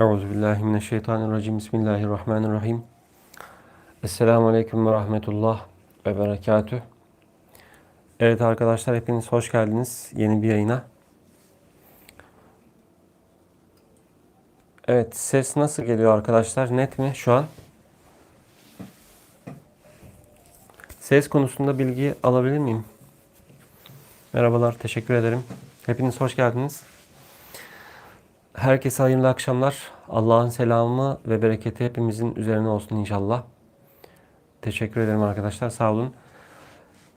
Euzubillahimineşşeytanirracim. Bismillahirrahmanirrahim. Esselamu Aleyküm ve Rahmetullah ve Berekatüh. Evet arkadaşlar hepiniz hoş geldiniz yeni bir yayına. Evet ses nasıl geliyor arkadaşlar? Net mi şu an? Ses konusunda bilgi alabilir miyim? Merhabalar, teşekkür ederim. Hepiniz hoş geldiniz. Herkese hayırlı akşamlar. Allah'ın selamı ve bereketi hepimizin üzerine olsun inşallah. Teşekkür ederim arkadaşlar. Sağ olun.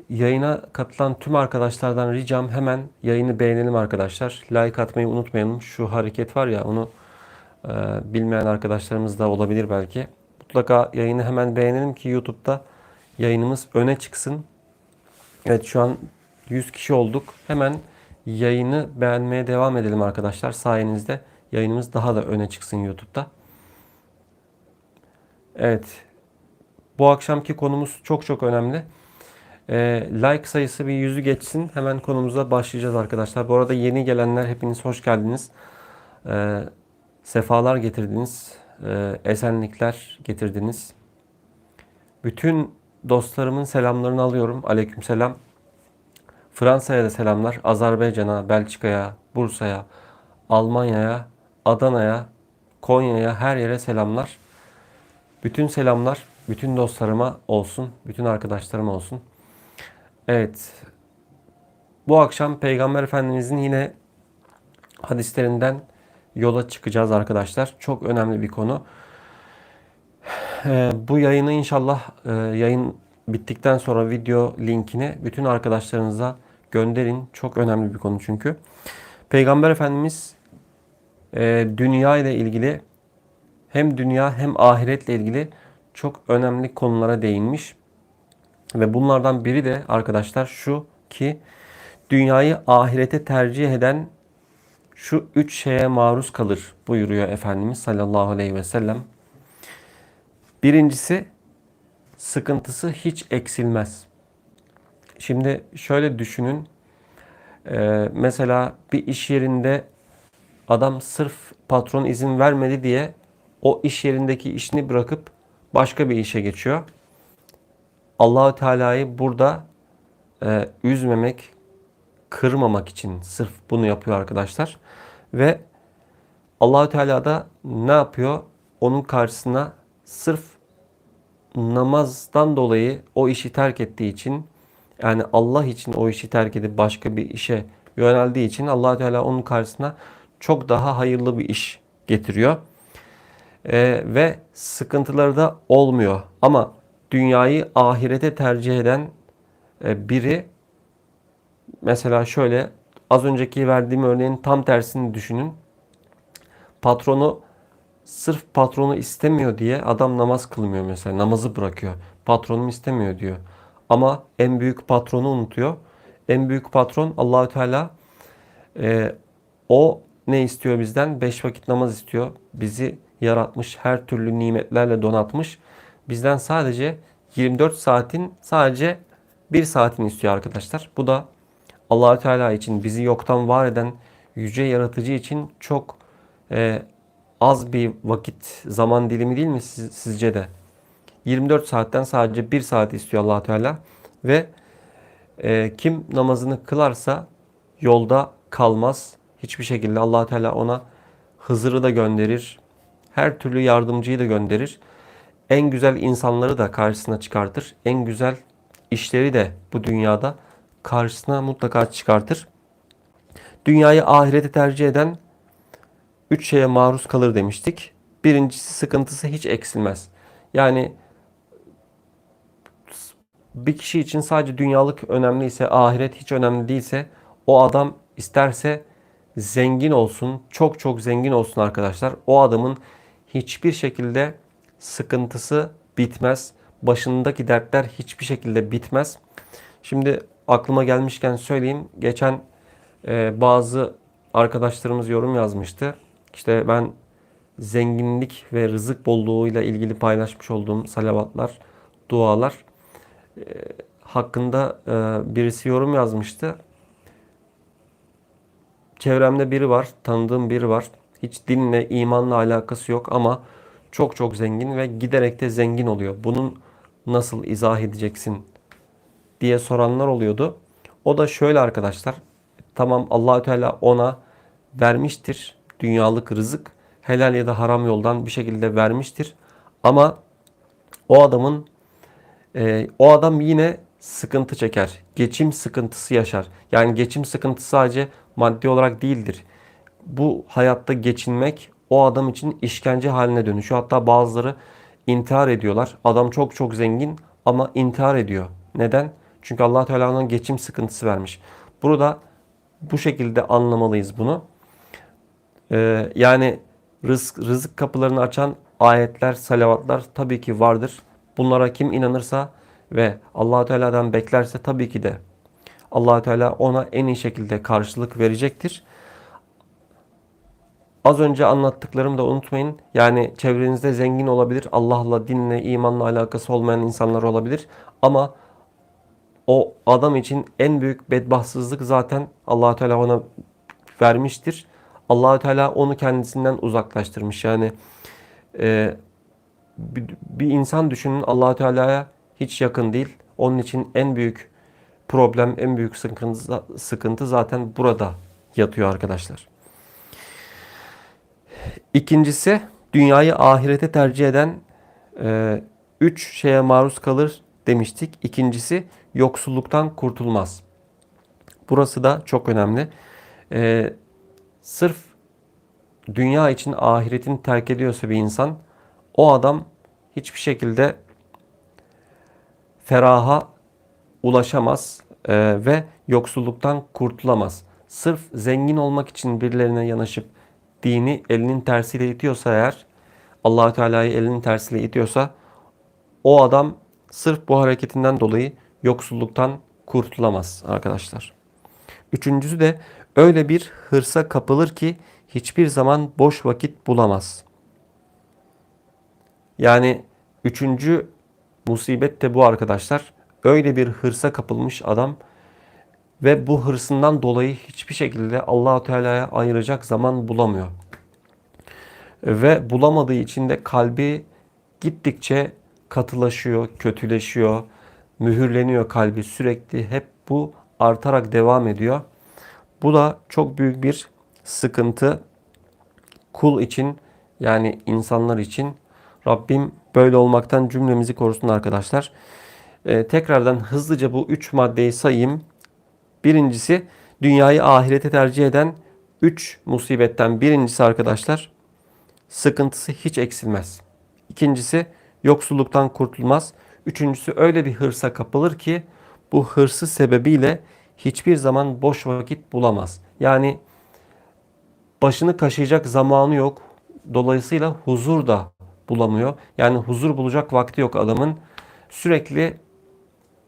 Yayına katılan tüm arkadaşlardan ricam hemen yayını beğenelim arkadaşlar. Like atmayı unutmayalım. Şu hareket var ya onu e, bilmeyen arkadaşlarımız da olabilir belki. Mutlaka yayını hemen beğenelim ki YouTube'da yayınımız öne çıksın. Evet şu an 100 kişi olduk. Hemen yayını beğenmeye devam edelim arkadaşlar. Sayenizde yayınımız daha da öne çıksın YouTube'da. Evet. Bu akşamki konumuz çok çok önemli. Ee, like sayısı bir yüzü geçsin. Hemen konumuza başlayacağız arkadaşlar. Bu arada yeni gelenler hepiniz hoş geldiniz. Ee, sefalar getirdiniz. Ee, esenlikler getirdiniz. Bütün dostlarımın selamlarını alıyorum. Aleyküm selam. Fransa'ya da selamlar. Azerbaycan'a, Belçika'ya, Bursa'ya, Almanya'ya, Adana'ya, Konya'ya her yere selamlar. Bütün selamlar bütün dostlarıma olsun, bütün arkadaşlarıma olsun. Evet. Bu akşam Peygamber Efendimizin yine hadislerinden yola çıkacağız arkadaşlar. Çok önemli bir konu. Ee, bu yayını inşallah e, yayın bittikten sonra video linkini bütün arkadaşlarınıza gönderin. Çok önemli bir konu çünkü. Peygamber Efendimiz e, dünya ile ilgili hem dünya hem ahiretle ilgili çok önemli konulara değinmiş. Ve bunlardan biri de arkadaşlar şu ki dünyayı ahirete tercih eden şu üç şeye maruz kalır buyuruyor Efendimiz sallallahu aleyhi ve sellem. Birincisi sıkıntısı hiç eksilmez. Şimdi şöyle düşünün. Ee, mesela bir iş yerinde adam sırf patron izin vermedi diye o iş yerindeki işini bırakıp başka bir işe geçiyor. Allahü Teala'yı burada e, üzmemek, kırmamak için sırf bunu yapıyor arkadaşlar. Ve Allahü Teala da ne yapıyor? Onun karşısına sırf namazdan dolayı o işi terk ettiği için yani Allah için o işi terk edip başka bir işe yöneldiği için allah Teala onun karşısına çok daha hayırlı bir iş getiriyor. Ee, ve sıkıntıları da olmuyor. Ama dünyayı ahirete tercih eden e, biri mesela şöyle az önceki verdiğim örneğin tam tersini düşünün. Patronu sırf patronu istemiyor diye adam namaz kılmıyor mesela. Namazı bırakıyor. Patronum istemiyor diyor. Ama en büyük patronu unutuyor. En büyük patron Allahü Teala e, o ne istiyor bizden? Beş vakit namaz istiyor. Bizi yaratmış, her türlü nimetlerle donatmış. Bizden sadece 24 saatin sadece bir saatini istiyor arkadaşlar. Bu da Allahü Teala için bizi yoktan var eden yüce yaratıcı için çok e, az bir vakit zaman dilimi değil mi siz, sizce de? 24 saatten sadece 1 saat istiyor allah Teala ve e, kim namazını kılarsa yolda kalmaz. Hiçbir şekilde allah Teala ona Hızır'ı da gönderir. Her türlü yardımcıyı da gönderir. En güzel insanları da karşısına çıkartır. En güzel işleri de bu dünyada karşısına mutlaka çıkartır. Dünyayı ahireti tercih eden üç şeye maruz kalır demiştik. Birincisi sıkıntısı hiç eksilmez. Yani bir kişi için sadece dünyalık önemliyse, ahiret hiç önemli değilse o adam isterse zengin olsun, çok çok zengin olsun arkadaşlar. O adamın hiçbir şekilde sıkıntısı bitmez. Başındaki dertler hiçbir şekilde bitmez. Şimdi aklıma gelmişken söyleyeyim. Geçen e, bazı arkadaşlarımız yorum yazmıştı. İşte ben zenginlik ve rızık bolluğuyla ilgili paylaşmış olduğum salavatlar, dualar hakkında e, birisi yorum yazmıştı. Çevremde biri var, tanıdığım biri var. Hiç dinle, imanla alakası yok ama çok çok zengin ve giderek de zengin oluyor. Bunun nasıl izah edeceksin diye soranlar oluyordu. O da şöyle arkadaşlar. Tamam Allahü Teala ona vermiştir dünyalık rızık. Helal ya da haram yoldan bir şekilde vermiştir. Ama o adamın e, o adam yine sıkıntı çeker. Geçim sıkıntısı yaşar. Yani geçim sıkıntısı sadece maddi olarak değildir. Bu hayatta geçinmek o adam için işkence haline dönüşüyor. Hatta bazıları intihar ediyorlar. Adam çok çok zengin ama intihar ediyor. Neden? Çünkü Allah Teala ona geçim sıkıntısı vermiş. Burada bu şekilde anlamalıyız bunu. Ee, yani rızık, rızık kapılarını açan ayetler, salavatlar tabii ki vardır. Bunlara kim inanırsa ve Allah Teala'dan beklerse tabii ki de Allah Teala ona en iyi şekilde karşılık verecektir. Az önce anlattıklarımı da unutmayın. Yani çevrenizde zengin olabilir. Allah'la, dinle, imanla alakası olmayan insanlar olabilir. Ama o adam için en büyük bedbahtsızlık zaten allah Teala ona vermiştir. allah Teala onu kendisinden uzaklaştırmış. Yani e, bir, bir insan düşünün allah Teala'ya hiç yakın değil. Onun için en büyük problem, en büyük sıkıntı, sıkıntı zaten burada yatıyor arkadaşlar. İkincisi dünyayı ahirete tercih eden e, üç şeye maruz kalır demiştik. İkincisi yoksulluktan kurtulmaz. Burası da çok önemli. E, sırf dünya için ahiretini terk ediyorsa bir insan o adam hiçbir şekilde feraha ulaşamaz e, ve yoksulluktan kurtulamaz. Sırf zengin olmak için birilerine yanaşıp dini elinin tersiyle itiyorsa eğer Allahü Teala'yı elinin tersiyle itiyorsa o adam sırf bu hareketinden dolayı yoksulluktan kurtulamaz arkadaşlar. Üçüncüsü de öyle bir hırsa kapılır ki hiçbir zaman boş vakit bulamaz. Yani üçüncü musibet de bu arkadaşlar. Öyle bir hırsa kapılmış adam ve bu hırsından dolayı hiçbir şekilde Allahu Teala'ya ayıracak zaman bulamıyor. Ve bulamadığı için de kalbi gittikçe katılaşıyor, kötüleşiyor, mühürleniyor kalbi sürekli hep bu artarak devam ediyor. Bu da çok büyük bir sıkıntı kul için yani insanlar için. Rabbim böyle olmaktan cümlemizi korusun arkadaşlar. Ee, tekrardan hızlıca bu üç maddeyi sayayım. Birincisi dünyayı ahirete tercih eden üç musibetten birincisi arkadaşlar sıkıntısı hiç eksilmez. İkincisi yoksulluktan kurtulmaz. Üçüncüsü öyle bir hırsa kapılır ki bu hırsı sebebiyle hiçbir zaman boş vakit bulamaz. Yani başını kaşıyacak zamanı yok. Dolayısıyla huzur da bulamıyor. Yani huzur bulacak vakti yok adamın. Sürekli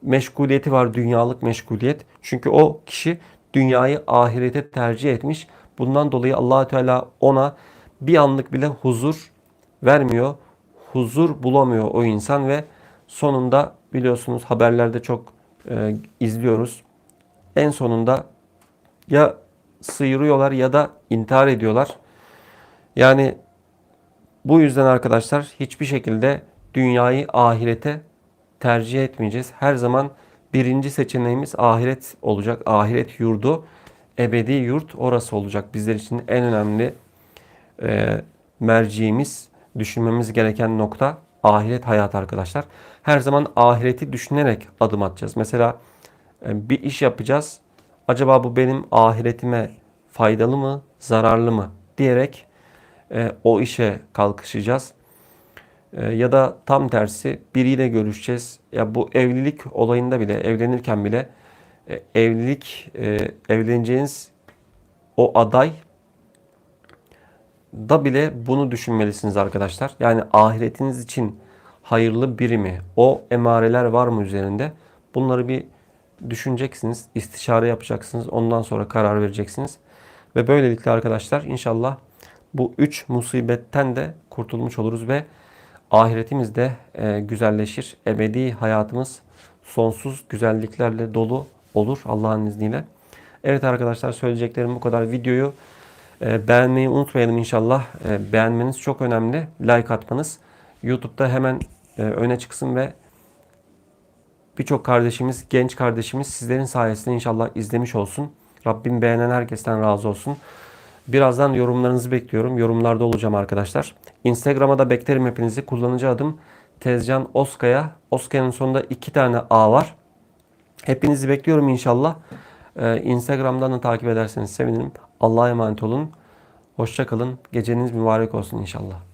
meşguliyeti var, dünyalık meşguliyet. Çünkü o kişi dünyayı ahirete tercih etmiş. Bundan dolayı allah Teala ona bir anlık bile huzur vermiyor. Huzur bulamıyor o insan ve sonunda biliyorsunuz haberlerde çok e, izliyoruz. En sonunda ya sıyırıyorlar ya da intihar ediyorlar. Yani bu yüzden arkadaşlar hiçbir şekilde dünyayı ahirete tercih etmeyeceğiz. Her zaman birinci seçeneğimiz ahiret olacak. Ahiret yurdu, ebedi yurt orası olacak. Bizler için en önemli e, merciğimiz, düşünmemiz gereken nokta ahiret hayat arkadaşlar. Her zaman ahireti düşünerek adım atacağız. Mesela e, bir iş yapacağız. Acaba bu benim ahiretime faydalı mı, zararlı mı diyerek e, o işe kalkışacağız. E, ya da tam tersi biriyle görüşeceğiz. Ya bu evlilik olayında bile, evlenirken bile e, evlilik, e, evleneceğiniz o aday da bile bunu düşünmelisiniz arkadaşlar. Yani ahiretiniz için hayırlı biri mi? O emareler var mı üzerinde? Bunları bir düşüneceksiniz, istişare yapacaksınız. Ondan sonra karar vereceksiniz. Ve böylelikle arkadaşlar inşallah bu üç musibetten de kurtulmuş oluruz ve ahiretimiz de e, güzelleşir. Ebedi hayatımız sonsuz güzelliklerle dolu olur Allah'ın izniyle. Evet arkadaşlar söyleyeceklerim bu kadar. Videoyu E, beğenmeyi unutmayalım inşallah. E, beğenmeniz çok önemli. Like atmanız. YouTube'da hemen e, öne çıksın ve birçok kardeşimiz, genç kardeşimiz sizlerin sayesinde inşallah izlemiş olsun. Rabbim beğenen herkesten razı olsun. Birazdan yorumlarınızı bekliyorum. Yorumlarda olacağım arkadaşlar. Instagram'a da beklerim hepinizi. Kullanıcı adım Tezcan Oskaya. Oskaya'nın sonunda iki tane A var. Hepinizi bekliyorum inşallah. Ee, Instagram'dan da takip ederseniz sevinirim. Allah'a emanet olun. Hoşça kalın. Geceniz mübarek olsun inşallah.